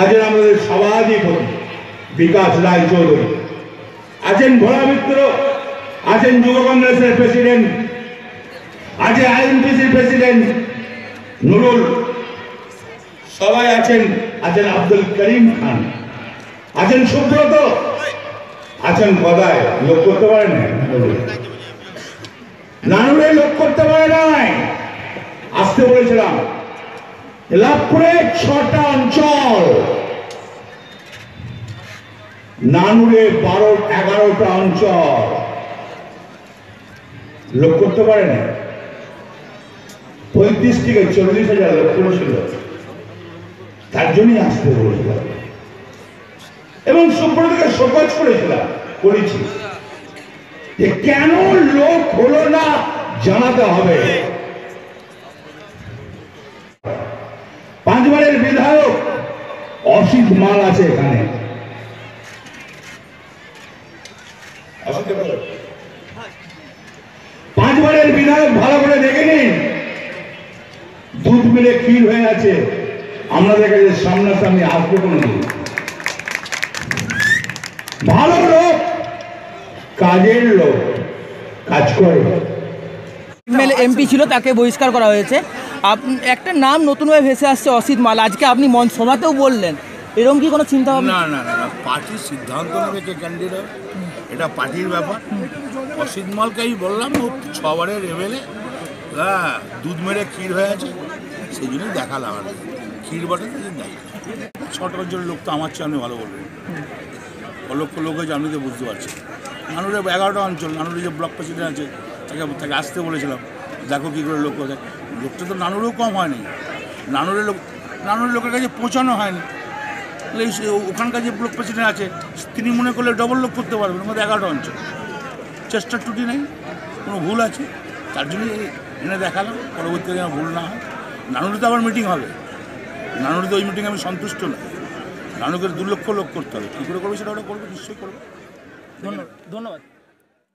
আছেন আমাদের সভাধিপতি বিকাশ রায় চৌধুরী। আছেন ভোলা মিত্র আছেন যুব কংগ্রেসের প্রেসিডেন্ট আছে আইএনপিসির প্রেসিডেন্ট নুরুল। সবাই আছেন আছেন আব্দুল করিম খান। আছেন সুব্রত, আছেন গদায় লোক করতে পারে না লোক করতে পারে নাই। আসতে বলেছিলাম। লাভপুরে ছটা অঞ্চল। নানুরে বারো, এগারোটা অঞ্চল। লোক করতে পারে না। পঁয়ত্রিশ থেকে চল্লিশ হাজার লোক করেছিল। তার জন্যই আসতে বলেছিলাম। এবং সুব্রতকে শোকজ করেছিলাম, করেছি। যে কেন লোক হলো না জানাতে হবে পাঁচবারের বিধায়ক অসিত মাল আছে এখানে। পাঁচবারের বিধায়ক ভালো করে দেখে নিন। দুধ মিলে ক্ষীর হয়ে আছে। আমাদের কাছে সামনাসামনি আসবে কোনো দিন। ভালো লোক, কাজের লোক, কাজ করে। এমপি ছিল, তাকে বহিষ্কার করা হয়েছে। একটা নাম নতুনভাবে ভেসে আসছে অসিত মাল। আজকে আপনি মন সভাতেও বললেন। এরকম কি কোনো চিন্তা না না না না, পার্টির সিদ্ধান্ত নেবে কে ক্যান্ডিডেট এটা পার্টির ব্যাপার। অসিত মালকে আমি বললাম, ও ছবারের এমএলএ হ্যাঁ দুধ মেরে ক্ষীর হয়ে আছে। সেই জন্যই দেখালাম আর ক্ষীর বটে জন্য ছটা জন লোক তো আমার চেয়ে আপনি ভালো বলবেন অলক্ষ লোক হয়েছে আপনি তো বুঝতে পারছেন নানুরে এগারোটা অঞ্চল নানুরে যে ব্লক প্রেসিডেন্ট আছে, তাকে তাকে আসতে বলেছিলাম। দেখো কী করে লোক কোথায় লোকটা তো নানুরেও কম হয়নি। নানুরের লোক নানুরের লোকের কাছে পৌঁছানো হয়নি। এই ওখানকার যে ব্লক প্রেসিডেন্ট আছে, তিনি মনে করলে ডবল লোক করতে পারবেন মধ্যে এগারোটা অঞ্চল। চেষ্টার ত্রুটি নেই, কোনো ভুল আছে। তার জন্যই এই এনে দেখালাম, পরবর্তীতে যেন ভুল না হয়। নানুরে তো আবার মিটিং হবে। নানুরে তো ওই মিটিংয়ে আমি সন্তুষ্ট নই নানুকে দু লক্ষ লোক করতে হবে। কী করে করবে সেটা ওটা করবে, নিশ্চয়ই করবে। ধন্যবাদ। ধন্যবাদ।